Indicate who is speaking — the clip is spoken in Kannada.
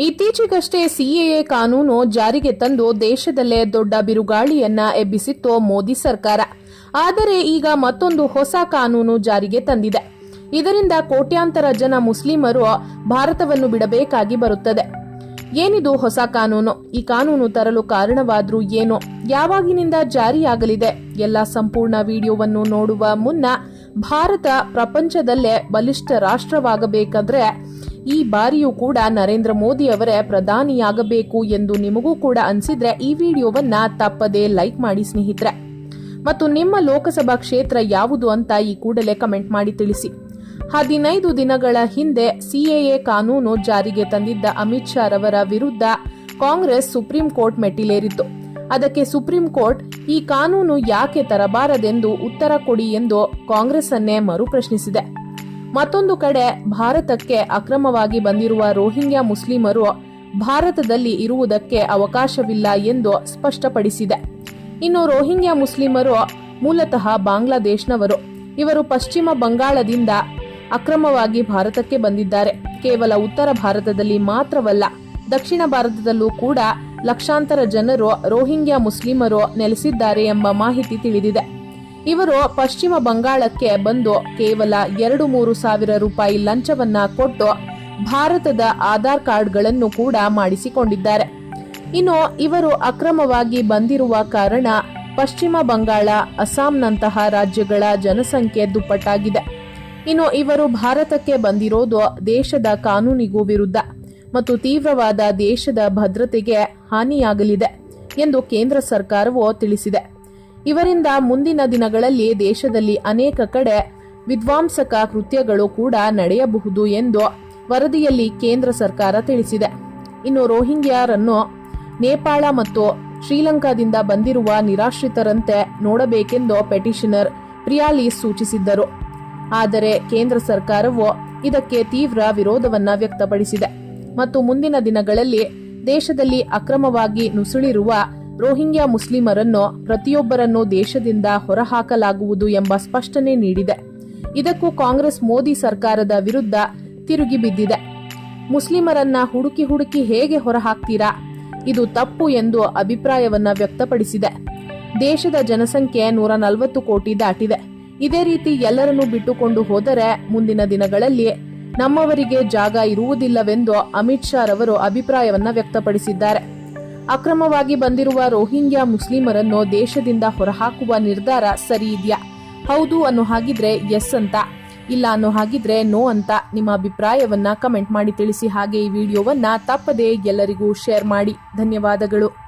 Speaker 1: ಇತ್ತೀಚೆಗಷ್ಟೇ ಸಿಎಎ ಕಾನೂನು ಜಾರಿಗೆ ತಂದು ದೇಶದಲ್ಲೇ ದೊಡ್ಡ ಬಿರುಗಾಳಿಯನ್ನ ಎಬ್ಬಿಸಿತ್ತು ಮೋದಿ ಸರ್ಕಾರ. ಆದರೆ ಈಗ ಮತ್ತೊಂದು ಹೊಸ ಕಾನೂನು ಜಾರಿಗೆ ತಂದಿದೆ. ಇದರಿಂದ ಕೋಟ್ಯಾಂತರ ಜನ ಮುಸ್ಲಿಮರು ಭಾರತವನ್ನು ಬಿಡಬೇಕಾಗಿ ಬರುತ್ತದೆ. ಏನಿದು ಹೊಸ ಕಾನೂನು? ಈ ಕಾನೂನು ತರಲು ಕಾರಣವಾದ್ರೂ ಏನು? ಯಾವಾಗಿನಿಂದ ಜಾರಿಯಾಗಲಿದೆ? ಎಲ್ಲ ಸಂಪೂರ್ಣ ವಿಡಿಯೋವನ್ನು ನೋಡುವ ಮುನ್ನ ಭಾರತ ಪ್ರಪಂಚದಲ್ಲೇ ಬಲಿಷ್ಠ ರಾಷ್ಟ್ರವಾಗಬೇಕಾದ್ರೆ ಈ ಬಾರಿಯೂ ಕೂಡ ನರೇಂದ್ರ ಮೋದಿ ಅವರೇ ಪ್ರಧಾನಿಯಾಗಬೇಕು ಎಂದು ನಿಮಗೂ ಕೂಡ ಅನಿಸಿದ್ರೆ ಈ ವಿಡಿಯೋವನ್ನ ತಪ್ಪದೇ ಲೈಕ್ ಮಾಡಿ ಸ್ನೇಹಿತರೆ. ಮತ್ತು ನಿಮ್ಮ ಲೋಕಸಭಾ ಕ್ಷೇತ್ರ ಯಾವುದು ಅಂತ ಈ ಕೂಡಲೇ ಕಮೆಂಟ್ ಮಾಡಿ ತಿಳಿಸಿ. ಹದಿನೈದು ದಿನಗಳ ಹಿಂದೆ ಸಿಎಎ ಕಾನೂನು ಜಾರಿಗೆ ತಂದಿದ್ದ ಅಮಿತ್ ಶಾ ರವರ ವಿರುದ್ಧ ಕಾಂಗ್ರೆಸ್ ಸುಪ್ರೀಂ ಕೋರ್ಟ್ ಮೆಟ್ಟಿಲೇರಿತ್ತು. ಅದಕ್ಕೆ ಸುಪ್ರೀಂ ಕೋರ್ಟ್, ಈ ಕಾನೂನು ಯಾಕೆ ತರಬಾರದೆಂದು ಉತ್ತರ ಕೊಡಿ ಎಂದು ಕಾಂಗ್ರೆಸ್ ಅನ್ನೇ ಮರುಪ್ರಶ್ನಿಸಿದೆ. ಮತ್ತೊಂದು ಕಡೆ ಭಾರತಕ್ಕೆ ಅಕ್ರಮವಾಗಿ ಬಂದಿರುವ ರೋಹಿಂಗ್ಯಾ ಮುಸ್ಲಿಮರು ಭಾರತದಲ್ಲಿ ಇರುವುದಕ್ಕೆ ಅವಕಾಶವಿಲ್ಲ ಎಂದು ಸ್ಪಷ್ಟಪಡಿಸಿದೆ. ಇನ್ನು ರೋಹಿಂಗ್ಯಾ ಮುಸ್ಲಿಮರು ಮೂಲತಃ ಬಾಂಗ್ಲಾದೇಶ್ನವರು. ಇವರು ಪಶ್ಚಿಮ ಬಂಗಾಳದಿಂದ ಅಕ್ರಮವಾಗಿ ಭಾರತಕ್ಕೆ ಬಂದಿದ್ದಾರೆ. ಕೇವಲ ಉತ್ತರ ಭಾರತದಲ್ಲಿ ಮಾತ್ರವಲ್ಲ, ದಕ್ಷಿಣ ಭಾರತದಲ್ಲೂ ಕೂಡ ಲಕ್ಷಾಂತರ ಜನರು ರೋಹಿಂಗ್ಯಾ ಮುಸ್ಲಿಮರು ನೆಲೆಸಿದ್ದಾರೆ ಎಂಬ ಮಾಹಿತಿ ತಿಳಿದಿದೆ. ಇವರು ಪಶ್ಚಿಮ ಬಂಗಾಳಕ್ಕೆ ಬಂದು ಕೇವಲ ಎರಡು ಮೂರು ಸಾವಿರ ರೂಪಾಯಿ ಲಂಚವನ್ನ ಕೊಟ್ಟು ಭಾರತದ ಆಧಾರ್ ಕಾರ್ಡ್ಗಳನ್ನು ಕೂಡ ಮಾಡಿಸಿಕೊಂಡಿದ್ದಾರೆ. ಇನ್ನು ಇವರು ಅಕ್ರಮವಾಗಿ ಬಂದಿರುವ ಕಾರಣ ಪಶ್ಚಿಮ ಬಂಗಾಳ, ಅಸ್ಸಾಂನಂತಹ ರಾಜ್ಯಗಳ ಜನಸಂಖ್ಯೆ ದುಪ್ಪಟ್ಟಾಗಿದೆ. ಇನ್ನು ಇವರು ಭಾರತಕ್ಕೆ ಬಂದಿರೋದು ದೇಶದ ಕಾನೂನಿಗೂ ವಿರುದ್ಧ ಮತ್ತು ತೀವ್ರವಾದ ದೇಶದ ಭದ್ರತೆಗೆ ಹಾನಿಯಾಗಲಿದೆ ಎಂದು ಕೇಂದ್ರ ಸರ್ಕಾರವು ತಿಳಿಸಿದೆ. ಇವರಿಂದ ಮುಂದಿನ ದಿನಗಳಲ್ಲಿ ದೇಶದಲ್ಲಿ ಅನೇಕ ಕಡೆ ವಿಧ್ವಂಸಕ ಕೃತ್ಯಗಳು ಕೂಡ ನಡೆಯಬಹುದು ಎಂದು ವರದಿಯಲ್ಲಿ ಕೇಂದ್ರ ಸರ್ಕಾರ ತಿಳಿಸಿದೆ. ಇನ್ನು ರೋಹಿಂಗ್ಯಾರನ್ನು ನೇಪಾಳ ಮತ್ತು ಶ್ರೀಲಂಕಾದಿಂದ ಬಂದಿರುವ ನಿರಾಶ್ರಿತರಂತೆ ನೋಡಬೇಕೆಂದು ಪೆಟಿಷನರ್ ಪ್ರಿಯಾಲೀಸ್ ಸೂಚಿಸಿದ್ದರು. ಆದರೆ ಕೇಂದ್ರ ಸರ್ಕಾರವು ಇದಕ್ಕೆ ತೀವ್ರ ವಿರೋಧವನ್ನು ವ್ಯಕ್ತಪಡಿಸಿದೆ. ಮತ್ತು ಮುಂದಿನ ದಿನಗಳಲ್ಲಿ ದೇಶದಲ್ಲಿ ಅಕ್ರಮವಾಗಿ ನುಸುಳಿರುವ ರೋಹಿಂಗ್ಯಾ ಮುಸ್ಲಿಮರನ್ನು ಪ್ರತಿಯೊಬ್ಬರನ್ನು ದೇಶದಿಂದ ಹೊರಹಾಕಲಾಗುವುದು ಎಂಬ ಸ್ಪಷ್ಟನೆ ನೀಡಿದೆ. ಇದಕ್ಕೂ ಕಾಂಗ್ರೆಸ್ ಮೋದಿ ಸರ್ಕಾರದ ವಿರುದ್ಧ ತಿರುಗಿ ಬಿದ್ದಿದೆ. ಮುಸ್ಲಿಮರನ್ನ ಹುಡುಕಿ ಹುಡುಕಿ ಹೇಗೆ ಹೊರಹಾಕ್ತೀರಾ? ಇದು ತಪ್ಪು ಎಂದು ಅಭಿಪ್ರಾಯವನ್ನ ವ್ಯಕ್ತಪಡಿಸಿದೆ. ದೇಶದ ಜನಸಂಖ್ಯೆ ನೂರ ನಲವತ್ತು ಕೋಟಿ ದಾಟಿದೆ. ಇದೇ ರೀತಿ ಎಲ್ಲರನ್ನೂ ಬಿಟ್ಟುಕೊಂಡು ಹೋದರೆ ಮುಂದಿನ ದಿನಗಳಲ್ಲಿ ನಮ್ಮವರಿಗೆ ಜಾಗ ಇರುವುದಿಲ್ಲವೆಂದು ಅಮಿತ್ ಶಾ ರವರು ಅಭಿಪ್ರಾಯವನ್ನ ವ್ಯಕ್ತಪಡಿಸಿದ್ದಾರೆ. ಅಕ್ರಮವಾಗಿ ಬಂದಿರುವ ರೋಹಿಂಗ್ಯಾ ಮುಸ್ಲಿಮರನ್ನು ದೇಶದಿಂದ ಹೊರಹಾಕುವ ನಿರ್ಧಾರ ಸರಿ ಇದೆಯಾ? ಹೌದು ಅನ್ನೋ ಹಾಗಿದ್ರೆ ಎಸ್ ಅಂತ. ಇಲ್ಲ ಅನ್ನೋ ಹಾಗಿದ್ರೆ ನೋ ಅಂತ ನಿಮ್ಮ ಅಭಿಪ್ರಾಯವನ್ನ ಕಮೆಂಟ್ ಮಾಡಿ ತಿಳಿಸಿ. ಹಾಗೆ ಈ ವಿಡಿಯೋವನ್ನ ತಪ್ಪದೇ ಎಲ್ಲರಿಗೂ ಶೇರ್ ಮಾಡಿ. ಧನ್ಯವಾದಗಳು.